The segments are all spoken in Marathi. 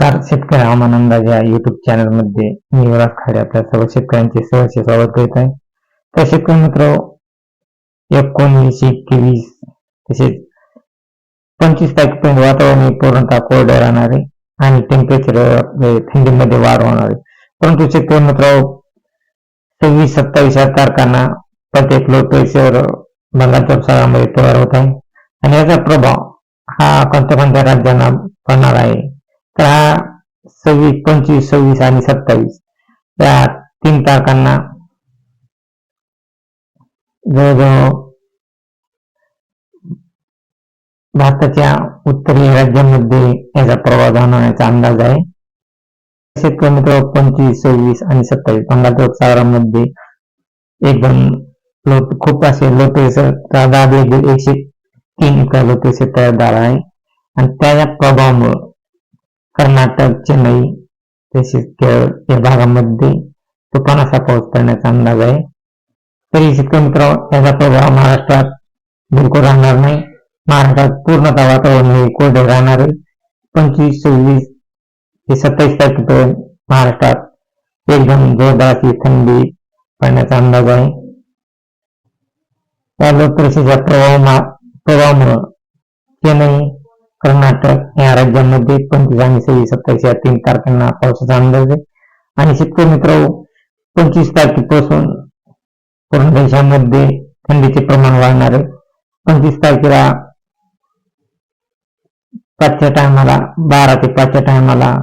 नमस्कार. शेतकरी हवामान अंदाज या युट्यूब चॅनलमध्ये मी युवराज खाडे आपल्या सर्व शेतकऱ्यांचे सहर्ष स्वागत करीत आहे. तर शेतकरी मित्र एकोणीस एकवीस तसेच पंचवीस तारखेपर्यंत वातावरण पूर्णतः कोरडे राहणार आहे आणि टेम्परेचर थंडीमध्ये वाढ होणार आहे. परंतु शेतकरी मित्र सव्वीस सत्तावीस या तारखांना प्रत्येक लो प्रेशर बंगालच्या उपसागरामध्ये तयार होत आहे. आणि याचा प्रभाव हा कोणत्या कोणत्या राज्यांना पडणार आहे? तर हा सव्वीस पंचवीस सव्वीस आणि सत्तावीस या तीन तारखांना जवळजवळ भारताच्या उत्तरीय राज्यांमध्ये याचा प्रभाव जाणवण्याचा अंदाज आहे. शेतकरी मित्र पंचवीस सव्वीस आणि सत्तावीस पंधरा उपसागरामध्ये एकदम लो खूप असे लोटेचा दाब एकशे तीन इतका लोटेचे तयार आहे. आणि त्याच्या प्रभावामुळे कर्नाटक चेन्नई तसेच केरळ या भागामध्ये तुफानाचा पाऊस पडण्याचा अंदाज आहे. तरी शेतकरी मित्र याचा प्रभाव महाराष्ट्रात बिलकुल राहणार नाही. महाराष्ट्रात पूर्णतः वातावरण हे कोरडे राहणार आहे. पंचवीस सव्वीस ते सत्तावीस तारखेपर्यंत महाराष्ट्रात एकदम जोरदार अशी थंडी पडण्याचा अंदाज आहे. या लोकप्रसिद्धीच्या प्रभाव प्रभावामुळं चेन्नई कर्नाटक या राज्यांमध्ये पंचवीस आणि सव्वीस सत्तावीस या तीन तारखांना पावसाचा अंदाज आहे. आणि शेतकरी मित्र पंचवीस तारखेपासून पूर्ण देशामध्ये थंडीचे प्रमाण वाढणार आहे. पंचवीस तारखेला पाचच्या टायमाला बारा ते पाचच्या टायमाला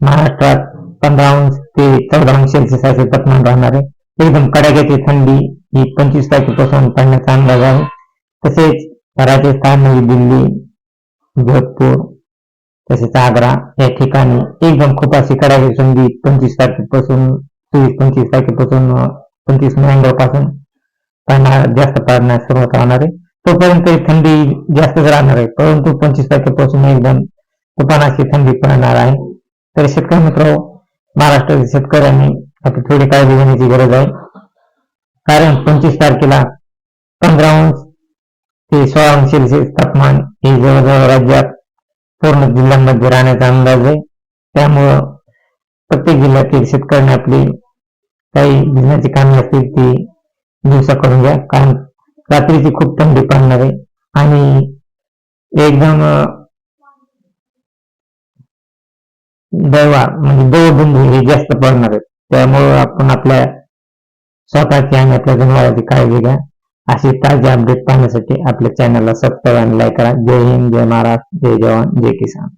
महाराष्ट्रात पंधरा अंश ते चौदा अंश सेल्सिअस असे तापमान राहणार आहे. एकदम कडाक्याची थंडी ही पंचवीस तारखेपासून पडण्याचा अंदाज आहे. तसेच राजस्थान नवी दिल्ली जोधपूर तसेच आग्रा या ठिकाणी एकदम खूप अशी कडाची संधी पंचवीस तारखेपासून चोवीस पंचवीस तारखेपासून पंचवीस नोव्हेंबरपासून जास्त पडण्यास सुरुवात होणार आहे. तोपर्यंत थंडी जास्तच राहणार आहे. परंतु पंचवीस तारखेपासून एकदम तुफानाची थंडी पडणार आहे. तर शेतकरी मित्र महाराष्ट्रातील शेतकऱ्यांनी आता थोडी काळजी घेण्याची गरज आहे. कारण पंचवीस तारखेला पंधरा अंश ते सोळा अंश सेल्सिअस तापमान हे जवळजवळ राज्यात पूर्ण जिल्ह्यांमध्ये राहण्याचा अंदाज आहे. त्यामुळं प्रत्येक जिल्ह्यातील शेतकऱ्यांनी आपली काही भिजण्याची कामे असतील ती दिवसा करून घ्या. कारण रात्रीची खूप थंडी पडणार आहे. आणि एकदम दैवा म्हणजे दवबिंदू हे जास्त पडणार आहेत त्यामुळं आपण आपल्या स्वतःची आणि आपल्या जनावरांची काळजी घ्या. असे ताजे अपडेट पाहण्यासाठी आपल्या चॅनलला सबस्क्राईब आणि लाईक करा. जय हिंद जय महाराष्ट्र जय जवान जय किसान.